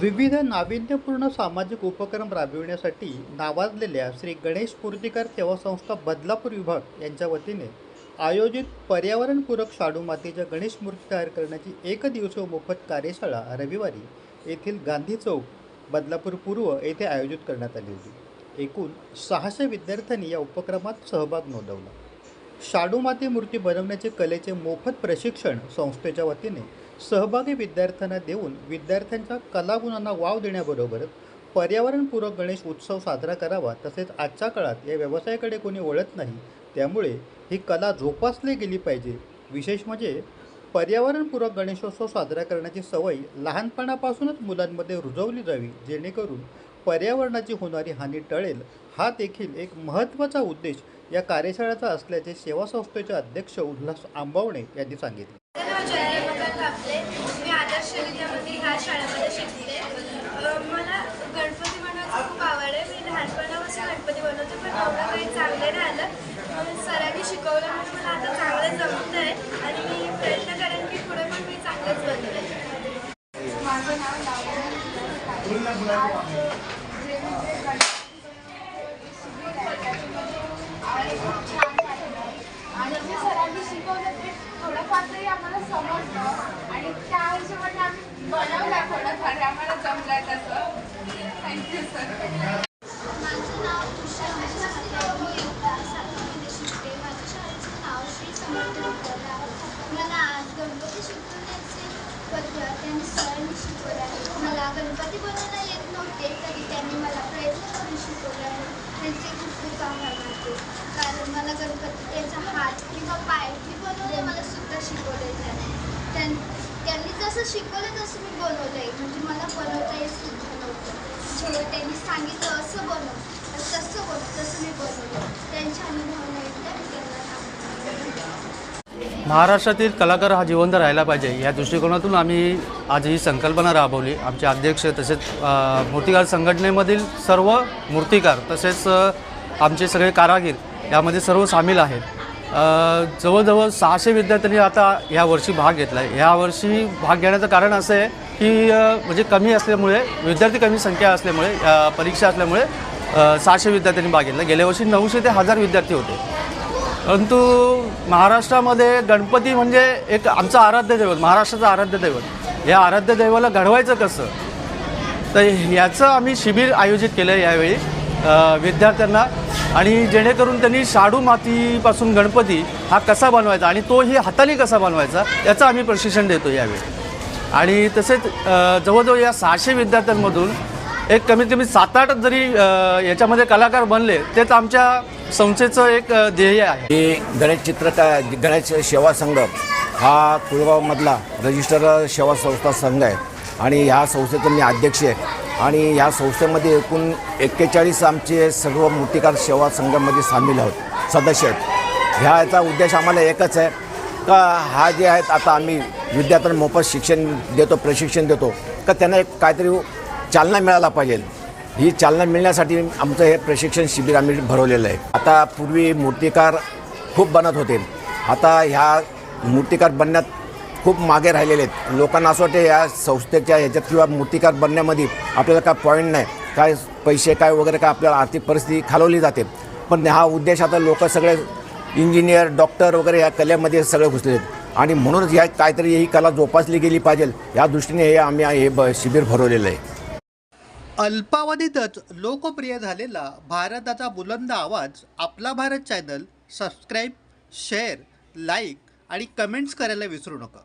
विविध नाविन्यपूर्ण सामाजिक उपक्रम राबविण्यासाठी नावाजलेल्या श्री गणेश मूर्तिकार सेवा संस्था बदलापूर विभाग यांच्या वतीने आयोजित पर्यावरणपूरक शाडू मातीच्या गणेश मूर्ती तयार करण्याची एक दिवसीय मोफत कार्यशाळा रविवारी येथील गांधी चौक बदलापूर पूर्व येथे आयोजित करण्यात आली होती. एकूण सहाशे विद्यार्थ्यांनी या उपक्रमात सहभाग नोंदवला. शाडू माती मूर्ती बनवण्याचे कलेचे मोफत प्रशिक्षण संस्थेच्या वतीने सहभागी विद्यार्थ्यांना देऊन विद्यार्थ्यांच्या कलागुणांना वाव देण्याबरोबर पर्यावरणपूरक गणेश उत्सव साजरा करावा तसेच आजच्या काळात या व्यवसायाकडे कोणी वळत नाही त्यामुळे ही कला जोपासली गेली पाहिजे. विशेष म्हणजे पर्यावरणपूरक गणेशोत्सव साजरा करण्याची सवय लहानपणापासूनच मुलांमध्ये रुजवली जावी जेणेकरून पर्यावरणाची होणारी हानी टळेल. हा देखील एक महत्त्वाचा उद्देश या कार्यशाळेचा असल्याचे सेवा संस्थेचे अध्यक्ष उल्हास आंबावणे यांनी सांगितले. माझं नाव जयदेवकांत कापले मी आदर्श विद्यामध्ये म्हणजे ह्या शाळेमध्ये शिकते मला गणपती बनवायची खूप आवड आहे मी लहानपणापासून गणपती बनवते पण एवढं काही चांगलं नाही आलं म्हणून सरांनी शिकवलं म्हणून मला आता चांगलं जमत आहे आणि मी प्रयत्न करेन की पुढे पण मी चांगलंच बनवेन माझं नाव लावण्या आज जे म्हणजे गणपती शिबिर आहे त्याच्यामध्ये आणि खूप छान वाटलं आणि जे सरांनी शिकवलं ते थोडंफार तरी आम्हाला समजलं आणि त्या हिशोबाने आम्ही बनवलं थोडंफार आम्हाला जमलं तसं थँक्यू सर माझं नाव तुषार माझ्या मी एका सातवीमध्ये शिकते माझ्या शाळेचं नाव श्री समर्थ विद्यालय आहे मला आज गणपती शिकवण्याचे पद्धत त्यांनी सरांनी शिकवलं मला गणपती बनवायला येत नव्हते तरी त्यांनी मला प्रयत्न करून शिकवलं आहे. त्यांचे खूप खूप आभार मानते. कारण मला गणपती त्यांचा हात किंवा पाय हे बनवले मला सुद्धा शिकवले त्यांनी त्यां त्यांनी जसं शिकवलं तसं मी बनवलं आहे म्हणजे मला बनवता येत सुद्धा नव्हतं. जेव्हा त्यांनी सांगितलं असं बनव. तसं बनव तसं मी बनवलं त्यांच्या अनुभवाला एकदा मी त्यांना महाराष्ट्रातील कलाकार हा जिवंत राहिला पाहिजे. या दृष्टिकोनातून आम्ही आज ही संकल्पना राबवली. आमचे अध्यक्ष तसेच मूर्तिकार संघटनेमधील सर्व मूर्तिकार तसेच आमचे सगळे कारागीर यामध्ये सर्व सामील आहेत. जवळजवळ सहाशे विद्यार्थ्यांनी आता ह्या वर्षी भाग घेतला आहे ह्या वर्षी भाग घेण्याचं कारण असं आहे की म्हणजे कमी असल्यामुळे विद्यार्थी कमी संख्या असल्यामुळे परीक्षा असल्यामुळे सहाशे विद्यार्थ्यांनी भाग घेतला. गेल्या वर्षी नऊशे ते हजार विद्यार्थी होते. परंतु महाराष्ट्रामध्ये गणपती म्हणजे एक आमचं आराध्य दैवत महाराष्ट्राचं आराध्य दैवत. या आराध्य दैवाला घडवायचं कसं? तर याचं आम्ही शिबिर आयोजित केलं आहे यावेळी विद्यार्थ्यांना आणि जेणेकरून त्यांनी शाडू मातीपासून गणपती हा कसा बनवायचा आणि तोही हाताने कसा बनवायचा याचं आम्ही प्रशिक्षण देतो यावेळी. आणि तसेच जवळजवळ या सहाशे विद्यार्थ्यांमधून एक कमीत कमी सात आठ जरी याच्यामध्ये कलाकार बनले तेच आमच्या संस्थेचं एक ध्येय आहे. हे गणेश चित्रकार गणेश सेवा संघ हा कुळगावमधला रजिस्टर सेवा संस्था संघ आहे. आणि ह्या संस्थेचं मी अध्यक्ष आहे. आणि ह्या संस्थेमध्ये एकूण एक्केचाळीस आमचे सर्व मूर्तिकार सेवा संघामध्ये सामील आहोत. सदस्य आहेत. ह्याचा उद्देश आम्हाला एकच आहे का हा जे आहेत आता आम्ही विद्यार्थ्यांना मोफत शिक्षण देतो प्रशिक्षण देतो का त्यांना एक काहीतरी चालना मिळायला पाहिजे. ही चालना मिळण्यासाठी आमचं हे प्रशिक्षण शिबिर आम्ही भरवलेलं आहे. आता पूर्वी मूर्तिकार खूप बनत होते. आता ह्या मूर्तिकार बनण्यात खूप मागे राहिलेले आहेत. लोकांना असं वाटतं या संस्थेच्या ह्याच्यात किंवा मूर्तिकार बनण्यामध्ये आपल्याला काय पॉईंट नाही. काय पैसे काय वगैरे काय आपल्याला आर्थिक परिस्थिती खालवली जाते. पण हा उद्देश आता लोक सगळे इंजिनियर डॉक्टर वगैरे या कलेमध्ये सगळे घुसले आहेत. आणि म्हणूनच ह्या काहीतरी ही कला जोपासली गेली पाहिजे. या दृष्टीने हे आम्ही हे ब शिबिर भरवलेलं आहे. अल्पावधीतच लोकप्रिय झालेला भारताचा बुलंद आवाज आपला Bharat channel subscribe share like आणि कमेंट्स करायला विसरू नका.